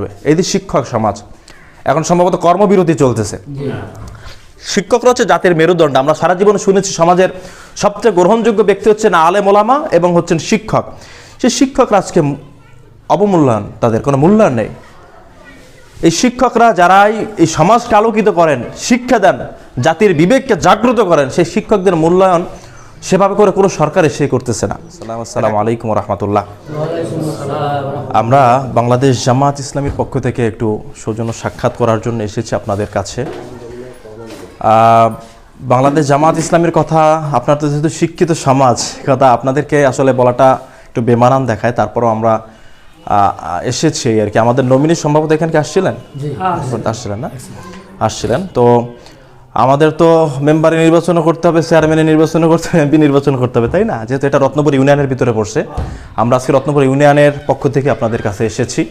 করবে। এই যে শিক্ষক সমাজ, এখন সম্ভবত কর্মবিরতি চলতেছে। শিক্ষকরা হচ্ছে জাতির মেরুদণ্ড। আমরা সারা জীবন শুনেছি সমাজের সবচেয়ে গ্রহণযোগ্য ব্যক্তি হচ্ছেন আলেম ওলামা এবং হচ্ছেন শিক্ষক। সে শিক্ষকরা আজকে অবমূল্যায়ন, তাদের কোনো মূল্যায়ন নেই। এই শিক্ষকরা যারাই এই সমাজকে আলোকিত করেন, শিক্ষা দেন, জাতির বিবেককে জাগ্রত করেন, সেই শিক্ষকদের মূল্যায়ন সেভাবে করে কোনো সরকার এসে করতেছে না। সালাম আসসালামু আলাইকুম রহমতুল্লাহ। আমরা বাংলাদেশ জামাত ইসলামীর পক্ষ থেকে একটু সৌজন্য সাক্ষাৎ করার জন্য এসেছি আপনাদের কাছে। বাংলাদেশ জামাত ইসলামের কথা আপনার তো যেহেতু শিক্ষিত সমাজ কথা আপনাদেরকে আসলে বলাটা একটু বেমানান দেখায় তারপরও আমরা এসেছি আর কি। আমাদের নমিনি সম্ভবত এখানে কি আসছিলেন। আসছিলেন না? আসছিলেন। তো আমাদের তো মেম্বারে নির্বাচনও করতে হবে চেয়ারম্যানের নির্বাচন করতে হবে, এমপি নির্বাচন করতে হবে, তাই না? যেহেতু এটা রত্নপুর ইউনিয়নের ভিতরে পড়ছে। আমরা আজকে রত্নপুর ইউনিয়নের পক্ষ থেকে আপনাদের কাছে এসেছি।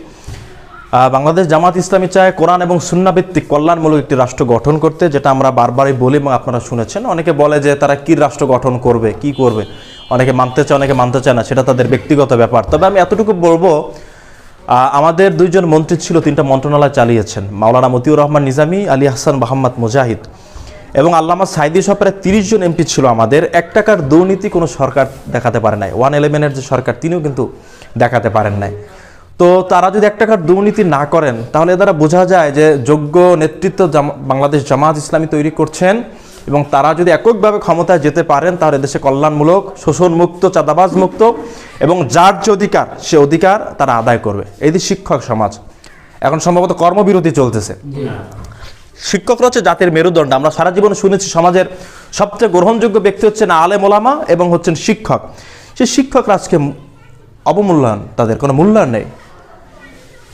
বাংলাদেশ জামাত ইসলামী চায় কোরআন এবং সুন্নাভিত্তিক কল্যাণমূলক একটি রাষ্ট্র গঠন করতে, যেটা আমরা বারবারই বলি এবং আপনারা শুনেছেন। অনেকে বলে যে তারা কি রাষ্ট্র গঠন করবে, কি করবে? অনেকে মানতে চায়, অনেকে মানতে চায় না, সেটা তাদের ব্যক্তিগত ব্যাপার। তবে আমি এতটুকু বলব আমাদের দুইজন মন্ত্রী ছিল, তিনটা মন্ত্রণালয় চালিয়েছেন। মাওলানা মতিউর রহমান নিজামী, আলী হাসান, মোহাম্মদ মুজাহিদ। এবং আল্লামা সাইদি সহ প্রায় তিরিশ জন এমপি ছিল আমাদের। এক টাকার দুর্নীতি কোনো সরকার দেখাতে পারে নাই। ওয়ান ইলেভেনের যে সরকার, তিনিও কিন্তু দেখাতে পারেন নাই। তো তারা যদি এক টাকার দুর্নীতি না করেন, তাহলে দ্বারা বোঝা যায় যে যোগ্য নেতৃত্ব বাংলাদেশ জামাত ইসলামী তৈরি করছেন এবং তারা যদি এককভাবে ক্ষমতায় যেতে পারেন, তাহলে দেশে কল্যাণমূলক শোষণ মুক্ত চাঁদাবাজ মুক্ত এবং যার যে অধিকার, সে অধিকার তারা আদায় করবে। এই শিক্ষক সমাজ। এখন সম্ভবত কর্মবিরতি চলতেছে। শিক্ষকরা হচ্ছে জাতির মেরুদণ্ড। আমরা সারা জীবন শুনেছি সমাজের সবচেয়ে গ্রহণযোগ্য ব্যক্তি হচ্ছেন আলেম ওলামা এবং হচ্ছেন শিক্ষক। সে শিক্ষকরা আজকে অবমূল্যায়ন, তাদের কোনো মূল্যায়ন নেই।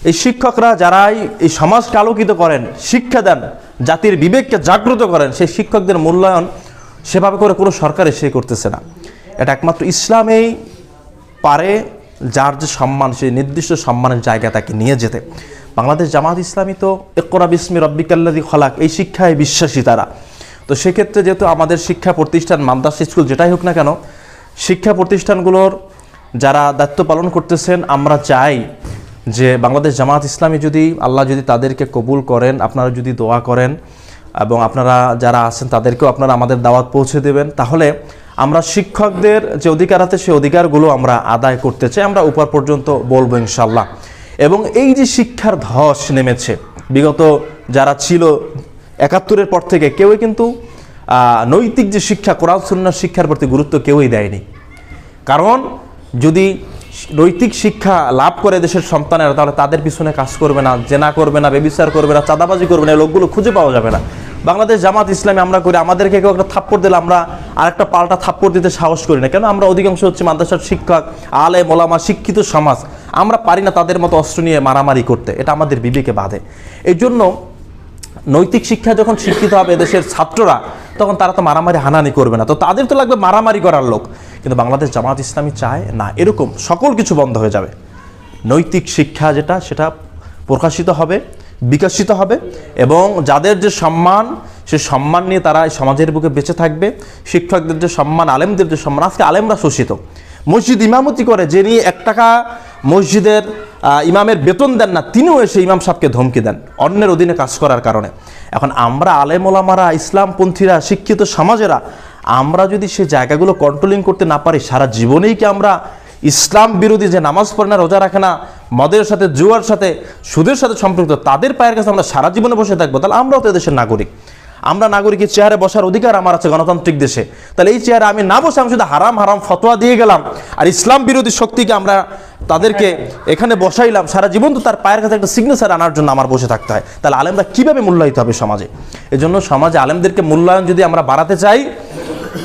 এই শিক্ষকরা যারাই এই সমাজকে আলোকিত করেন, শিক্ষা দেন, জাতির বিবেককে জাগ্রত করেন, সেই শিক্ষকদের মূল্যায়ন সেভাবে করে কোনো সরকার এসে করতেছে না। এটা একমাত্র ইসলামেই পারে যার যে সম্মান, সেই নির্দিষ্ট সম্মানের জায়গা তাকে নিয়ে যেতে। বাংলাদেশ জামাত ইসলামী তো একরা বিসমি রব্বিকাল্লাদি খলাক, এই শিক্ষায় বিশ্বাসী তারা। তো সেক্ষেত্রে যেহেতু আমাদের শিক্ষা প্রতিষ্ঠান, মাদ্রাসা, স্কুল যেটাই হোক না কেন, শিক্ষা প্রতিষ্ঠানগুলোর যারা দায়িত্ব পালন করতেছেন, আমরা চাই যে বাংলাদেশ জামাত ইসলামী যদি, আল্লাহ যদি তাদেরকে কবুল করেন, আপনারা যদি দোয়া করেন এবং আপনারা যারা আছেন তাদেরকেও আপনারা আমাদের দাওয়াত পৌঁছে দেবেন। তাহলে আমরা শিক্ষকদের যে অধিকার আছে সেই অধিকারগুলো আমরা আদায় করতে চাই, আমরা উপর পর্যন্ত বলব ইনশাল্লাহ এবং এই যে শিক্ষার ধস নেমেছে, বিগত যারা ছিল একাত্তরের পর থেকে কেউই কিন্তু নৈতিক যে শিক্ষা, কোরআন, সুন্নাহ শিক্ষার প্রতি গুরুত্ব কেউই দেয়নি। কারণ যদি নৈতিক শিক্ষা লাভ করে দেশের সন্তানেরা, তাহলে তাদের পিছনে কাজ করবে না, জেনা করবে না, বেবিচার করবে না, চাঁদাবাজি করবে না লোকগুলো খুঁজে পাওয়া যাবে না। বাংলাদেশ জামাত ইসলামে আমরা করি, আমাদেরকে কেউ একটা থাপ্পড় দিলে আমরা আরেকটা পাল্টা থাপ্পড় দিতে সাহস করি না। কেন? আমরা অধিকাংশ হচ্ছে মাদ্রাসার শিক্ষক আলে মোলামা শিক্ষিত সমাজ। আমরা পারি না তাদের মতো অস্ত্র নিয়ে মারামারি করতে। এটা আমাদের বিবেকে বাধে। এই জন্য নৈতিক শিক্ষা যখন শিক্ষিত হবে দেশের ছাত্ররা, তখন তারা তো মারামারি হানানি করবে না। তো তাদের তো লাগবে মারামারি করার লোক। কিন্তু বাংলাদেশ জামাত ইসলামী চায় না। এরকম সকল কিছু বন্ধ হয়ে যাবে। নৈতিক শিক্ষা যেটা, সেটা প্রকাশিত হবে। বিকশিত হবে এবং যাদের যে সম্মান, সে সম্মান নিয়ে তারা সমাজের বুকে বেঁচে থাকবে। শিক্ষকদের যে সম্মান, আলেমদের যে সম্মান, আজকে আলেমরা শোষিত। মসজিদ ইমামতি করে যিনি এক টাকা মসজিদের ইমামের বেতন দেন না, তিনিও এসে ইমাম সাহেবকে ধমকি দেন, অন্যের অধীনে কাজ করার কারণে। এখন আমরা আলেমোলামারা, ইসলামপন্থীরা, শিক্ষিত সমাজেরা, আমরা যদি সেই জায়গাগুলো কন্ট্রোলিং করতে না পারি, সারা জীবনেই কি আমরা ইসলাম বিরোধী যে নামাজ পড়ে না, রোজা রাখে না মদের সাথে, জুয়ার সাথে, সুদের সাথে সম্পৃক্ত, তাদের পায়ের কাছে আমরা সারা জীবনে বসে থাকব, তাহলে আমরাও তো দেশের নাগরিক। আমরা নাগরিকের চেয়ারে বসার অধিকার আমার আছে গণতান্ত্রিক দেশে। তাহলে এই চেয়ারে আমি না বসে, আমি শুধু হারাম হারাম ফতোয়া দিয়ে গেলাম, আর ইসলাম বিরোধী শক্তিকে আমরা তাদেরকে এখানে বসাইলাম, সারা জীবন তো তার পায়ের কাছে একটা সিগনেচার আনার জন্য আমার বসে থাকতে হয়। তাহলে আলেমরা কীভাবে মূল্যায়িত হবে সমাজে? এজন্য সমাজে আলেমদেরকে মূল্যায়ন যদি আমরা বাড়াতে চাই,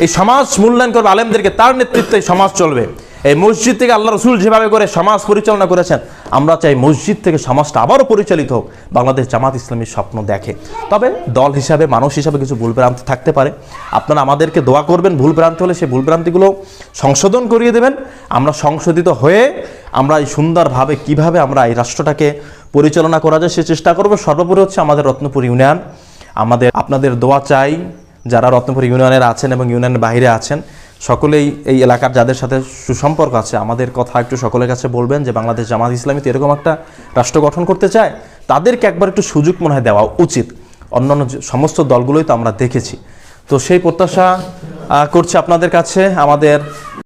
এই সমাজ মূল্যায়ন করবে আলেমদেরকে, তার নেতৃত্বে সমাজ চলবে। এই মসজিদ থেকে আল্লাহ রসুল যেভাবে করে সমাজ পরিচালনা করেছেন, আমরা চাই মসজিদ থেকে সমাজটা আবারও পরিচালিত হোক। বাংলাদেশ জামাত ইসলামীর স্বপ্ন দেখে। তবে দল হিসাবে, মানুষ হিসাবে কিছু ভুলভ্রান্তি থাকতে পারে। আপনারা আমাদেরকে দোয়া করবেন, ভুলভ্রান্তি হলে সেই ভুলভ্রান্তিগুলো সংশোধন করিয়ে দেবেন। আমরা সংশোধিত হয়ে আমরা এই সুন্দরভাবে কীভাবে আমরা এই রাষ্ট্রটাকে পরিচালনা করা যায় সে চেষ্টা করব। সর্বোপরি হচ্ছে আমাদের রত্নপুর ইউনিয়ন। আমাদের, আপনাদের দোয়া চাই, যারা রত্নপুর ইউনিয়নের আছেন এবং ইউনিয়নের বাইরে আছেন সকলেই এই এলাকার যাদের সাথে সুসম্পর্ক আছে, আমাদের কথা একটু সকলের কাছে বলবেন যে বাংলাদেশ জামাত ইসলামী তো এরকম একটা রাষ্ট্র গঠন করতে চায়, তাদেরকে একবার একটু সুযোগ মনে হয় দেওয়া উচিত। অন্যান্য সমস্ত দলগুলোই তো আমরা দেখেছি। তো সেই প্রত্যাশা করছি আপনাদের কাছে, আমাদের